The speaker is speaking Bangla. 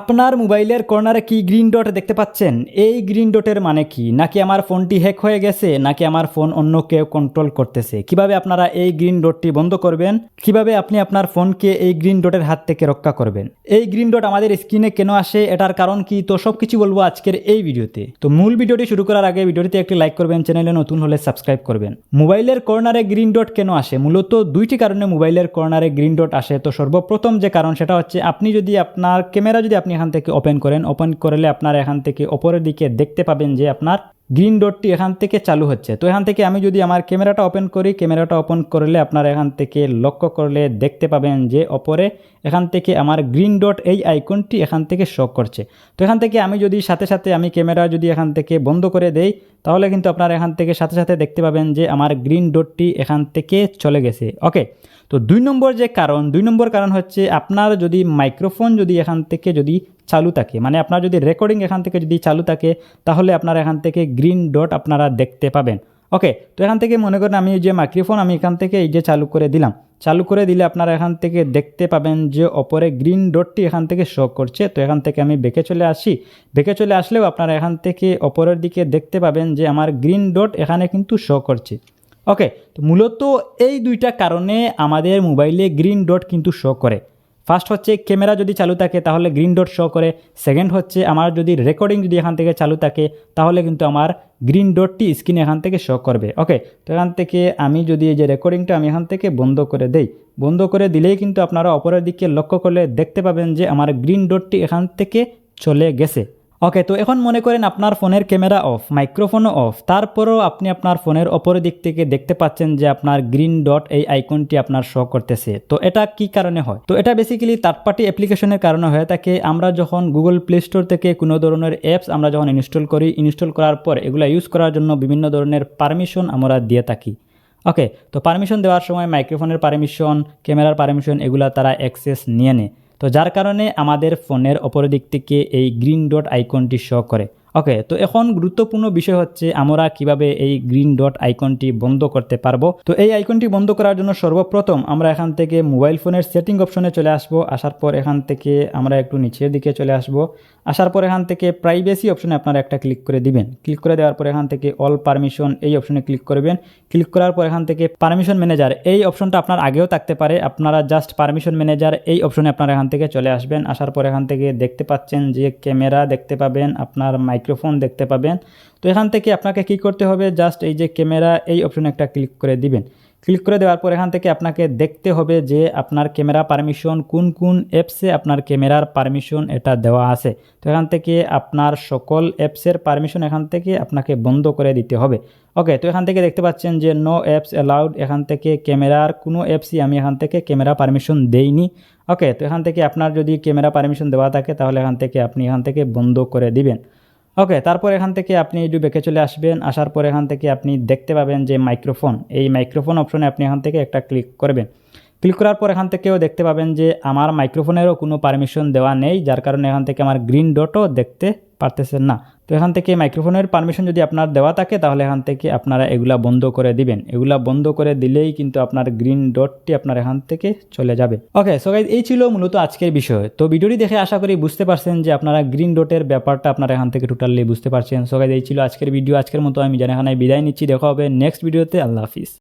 আপনার মোবাইলের কর্নারে কি গ্রিন ডট দেখতে পাচ্ছেন? এই গ্রিন ডটের মানে কি? নাকি আমার ফোনটি হ্যাক হয়ে গেছে? নাকি আমার ফোন অন্য কেউ কন্ট্রোল করতেছে? কীভাবে আপনারা এই গ্রিন ডটটি বন্ধ করবেন? কীভাবে আপনি আপনার ফোনকে এই গ্রিন ডটের হাত থেকে রক্ষা করবেন? এই গ্রিন ডট আমাদের স্ক্রিনে কেন আসে? এটার কারণ কি? তো সব কিছু বলব আজকের এই ভিডিওতে। তো মূল ভিডিওটি শুরু করার আগে ভিডিওটিতে একটি লাইক করবেন চ্যানেলে নতুন হলে সাবস্ক্রাইব করবেন। মোবাইলের কর্নারে গ্রিন ডট কেন আসে? মূলত দুইটি কারণে মোবাইলের কর্নারে গ্রিন ডট আসে। তো সর্বপ্রথম যে কারণ সেটা হচ্ছে, আপনি যদি আপনার ক্যামেরা যদি আপনি এখান থেকে ওপেন করেন। ওপেন করলে আপনার এখান থেকে ওপরের দিকে দেখতে পাবেন যে আপনার গ্রিন ডটটি এখান থেকে চালু হচ্ছে তো এখান থেকে আমি যদি আমার ক্যামেরাটা ওপেন করি ক্যামেরাটা ওপেন করলে আপনার এখান থেকে লক্ষ্য করলে দেখতে পাবেন যে ওপরে এখান থেকে আমার গ্রিন ডট এই আইকনটি এখান থেকে শো করছে তো এখান থেকে আমি যদি সাথে সাথে আমি ক্যামেরা যদি এখান থেকে বন্ধ করে দেই তাহলে কিন্তু আপনার এখান থেকে সাথে সাথে দেখতে পাবেন যে আমার গ্রিন ডটটি এখান থেকে চলে গেছে ওকে তো দুই নম্বর যে কারণ দুই নম্বর কারণ হচ্ছে আপনার যদি মাইক্রোফোন যদি এখান থেকে যদি চালু থাকে। মানে আপনার যদি রেকর্ডিং এখান থেকে যদি চালু থাকে, তাহলে আপনার এখান থেকে গ্রিন ডট আপনারা দেখতে পাবেন। ওকে তো এখান থেকে মনে করেন আমি যে মাইক্রোফোন আমি এখান থেকে এই যে চালু করে দিলাম। চালু করে দিলে আপনারা এখান থেকে দেখতে পাবেন যে ওপরে গ্রিন ডটটি এখান থেকে শো করছে। তো এখান থেকে আমি বেঁকে চলে আসি। বেঁকে চলে আসলেও আপনারা এখান থেকে ওপরের দিকে দেখতে পাবেন যে আমার গ্রিন ডট এখানে কিন্তু শো করছে। ওকে তো মূলত এই দুইটা কারণে আমাদের মোবাইলে গ্রিন ডট কিন্তু শো করে। ফার্স্ট হচ্ছে ক্যামেরা যদি চালু থাকে, তাহলে গ্রিন ডট শো করে। সেকেন্ড হচ্ছে, আমার যদি রেকর্ডিং যদি এখান থেকে চালু থাকে, তাহলে কিন্তু আমার গ্রিন ডটটি স্ক্রিনে এখান থেকে শো করবে। ওকে তো এখান থেকে আমি যদি এই যে রেকর্ডিংটা আমি এখান থেকে বন্ধ করে দেই, বন্ধ করে দিলেই কিন্তু আপনারা অপরের দিকে লক্ষ্য করলে দেখতে পাবেন যে আমার গ্রিন ডটটি এখান থেকে চলে গেছে। ওকে তো এখন মনে করেন আপনার ফোনের ক্যামেরা অফ মাইক্রোফোনও অফ তারপরও আপনি আপনার ফোনের অপরের দিক থেকে দেখতে পাচ্ছেন যে আপনার গ্রিন ডট এই আইকনটি আপনার শো করতেছে। তো এটা কি কারণে হয়? তো এটা বেসিক্যালি থার্ড পার্টি অ্যাপ্লিকেশনের কারণে হয়ে থাকে আমরা যখন গুগল প্লে স্টোর থেকে কোনো ধরনের অ্যাপস আমরা যখন ইনস্টল করি ইনস্টল করার পর এগুলো ইউজ করার জন্য বিভিন্ন ধরনের পারমিশন আমরা দিয়ে থাকি। ওকে তো পারমিশন দেওয়ার সময় মাইক্রোফোনের পারমিশন ক্যামেরার পারমিশন এগুলা তারা অ্যাক্সেস নিয়ে নেয়। তো যার কারণে আমাদের ফোনের অপর দিক থেকে এই গ্রিন ডট আইকনটি শো করে। ওকে তো এখন গুরুত্বপূর্ণ বিষয় হচ্ছে আমরা কীভাবে এই গ্রিন ডট আইকনটি বন্ধ করতে পারব? তো এই আইকনটি বন্ধ করার জন্য সর্বপ্রথম আমরা এখান থেকে মোবাইল ফোনের সেটিং অপশনে চলে আসব। আসার পর এখান থেকে আমরা একটু নিচের দিকে চলে আসব। আসার পর এখান থেকে প্রাইভেসি অপশনে আপনারা একটা ক্লিক করে দিবেন। ক্লিক করে দেওয়ার পর এখান থেকে অল পারমিশন এই অপশনে ক্লিক করবেন। ক্লিক করার পর এখান থেকে পারমিশন ম্যানেজার এই অপশনটা আপনার আগেও থাকতে পারে। আপনারা জাস্ট পারমিশন ম্যানেজার এই অপশনে আপনারা এখান থেকে চলে আসবেন। আসার পর এখান থেকে দেখতে পাচ্ছেন যে ক্যামেরা দেখতে পাবেন, আপনার মাইক্রোফোন দেখতে পাবেন তো এখান থেকে আপনাকে কি করতে হবে জাস্ট এই যে ক্যামেরা এই অপশনে একটা ক্লিক করে দিবেন ক্লিক করে দেওয়ার পর এখান থেকে আপনাকে দেখতে হবে যে আপনার ক্যামেরা পারমিশন কোন কোন অ্যাপসে আপনার ক্যামেরার পারমিশন এটা দেওয়া আছে তো এখান থেকে আপনার সকল অ্যাপসের পারমিশন এখান থেকে আপনাকে বন্ধ করে দিতে হবে ওকে তো এখান থেকে দেখতে পাচ্ছেন যে নো অ্যাপস অ্যালাউড এখান থেকে ক্যামেরার কোনো অ্যাপসই আমি এখান থেকে ক্যামেরা পারমিশন দেইনি ওকে তো এখান থেকে আপনার যদি ক্যামেরা পারমিশন দেওয়া থাকে তাহলে এখান থেকে আপনি এখান থেকে বন্ধ করে দিবেন ওকে তারপর এখান থেকে আপনি একটু বেঁকে চলে আসবেন। আসার পর এখান থেকে আপনি দেখতে পাবেন যে মাইক্রোফোন এই মাইক্রোফোন অপশনে আপনি এখান থেকে একটা ক্লিক করবেন। ক্লিক করার পর এখান থেকেও দেখতে পাবেন যে আমার মাইক্রোফোনেরও কোনো পারমিশন দেওয়া নেই, যার কারণে এখান থেকে আমার গ্রিন ডটও দেখতে পারতেছেন না। তো এখান থেকে মাইক্রোফোনের পারমিশন যদি আপনার দেওয়া থাকে, তাহলে এখান থেকে আপনারা এগুলা বন্ধ করে দিবেন। এগুলা বন্ধ করে দিলেই কিন্তু আপনার গ্রিন ডটটি আপনার এখান থেকে চলে যাবে। ওকে সো গাইজ এই ছিল মূলত আজকের বিষয়। তো ভিডিওটি দেখে আশা করি বুঝতে পারছেন যে আপনারা গ্রিন ডটের ব্যাপারটা আপনার এখান থেকে টোটালি বুঝতে পারছেন। সো গাইজ এই ছিল আজকের ভিডিও আজকের মতো আমি জানাখানায় বিদায় নিচ্ছি। দেখা হবে নেক্সট ভিডিওতে আল্লাহ হাফিজ।